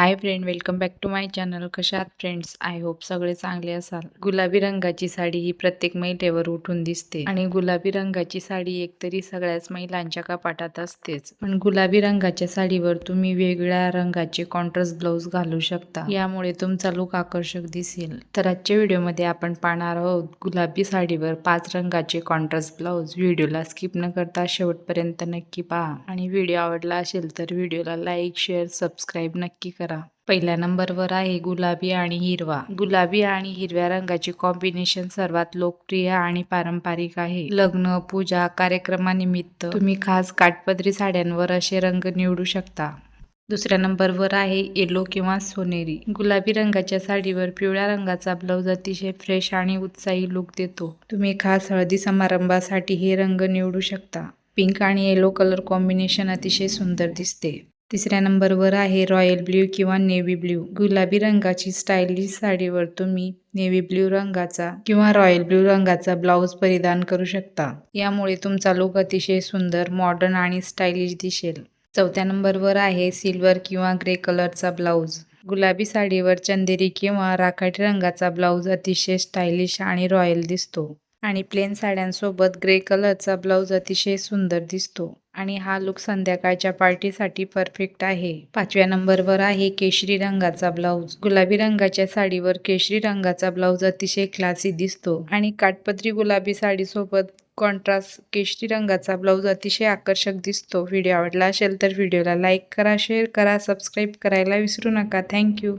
Hi friend welcome back to my channel कशा आहात friends I hope सगळे चांगले असाल. गुलाबी रंगाची साडी ही प्रत्येक महिलेवर उठून दिसते. आणि गुलाबी रंगाची साडी एकतरी सगळ्याच महिलांच्या कपाटात असतेच. पण गुलाबी रंगाच्या साडीवर तुम्ही वेगळ्या रंगाचे कॉन्ट्रास्ट ब्लाऊज घालू शकता. यामुळे तुमचा लुक आकर्षक दिसेल. तर आजच्या व्हिडिओमध्ये आपण पाहणार आहोत गुलाबी साडीवर पाच रंगाचे कॉन्ट्रास्ट ब्लाऊज व्हिडिओला स्किप न करता शेवटपर्यंत नक्की पहा. आणि व्हिडिओ आवडला असेल तर व्हिडिओला लाईक शेअर सबस्क्राईब नक्की करा. पहिल्या नंबरवर आहे गुलाबी आणि हिरवा. गुलाबी आणि हिरव्या रंगाची कॉम्बिनेशन सर्वात लोकप्रिय आणि पारंपरिक आहे. लग्न पूजा कार्यक्रमानिमित्त तुम्ही खास काठपदरी साड्यांवर असे रंग निवडू शकता. दुसऱ्या नंबरवर आहे येलो किंवा सोनेरी. गुलाबी रंगाच्या साडीवर पिवळ्या रंगाचा ब्लाऊज अतिशय फ्रेश आणि उत्साही लुक देतो. तुम्ही खास हळदी समारंभासाठी हे रंग निवडू शकता. पिंक आणि येलो कलर कॉम्बिनेशन अतिशय सुंदर दिसते. तिसऱ्या नंबरवर आहे रॉयल ब्ल्यू किंवा नेव्ही ब्ल्यू. गुलाबी रंगाची स्टायलिश साडीवर तुम्ही नेव्ही ब्ल्यू रंगाचा किंवा रॉयल ब्ल्यू रंगाचा ब्लाऊज परिधान करू शकता. यामुळे तुमचा लुक अतिशय सुंदर मॉडर्न आणि स्टायलिश दिसेल. चौथ्या नंबरवर आहे सिल्वर किंवा ग्रे कलरचा ब्लाऊज. गुलाबी साडीवर चंदेरी किंवा राखाटी रंगाचा ब्लाऊज अतिशय स्टायलिश आणि रॉयल दिसतो. आणि प्लेन साड्यांसोबत ग्रे कलरचा ब्लाऊज अतिशय सुंदर दिसतो. आणि हा लुक संध्याकाळच्या पार्टीसाठी परफेक्ट आहे. पाचव्या नंबरवर आहे केशरी रंगाचा ब्लाऊज. गुलाबी रंगाच्या साडीवर केशरी रंगाचा ब्लाऊज अतिशय क्लासी दिसतो. आणि काटपत्री गुलाबी साडीसोबत कॉन्ट्रास्ट केशरी रंगाचा ब्लाऊज अतिशय आकर्षक दिसतो. व्हिडिओ आवडला असेल तर व्हिडिओला लाईक करा शेअर करा सबस्क्राईब करायला विसरू नका. थँक्यू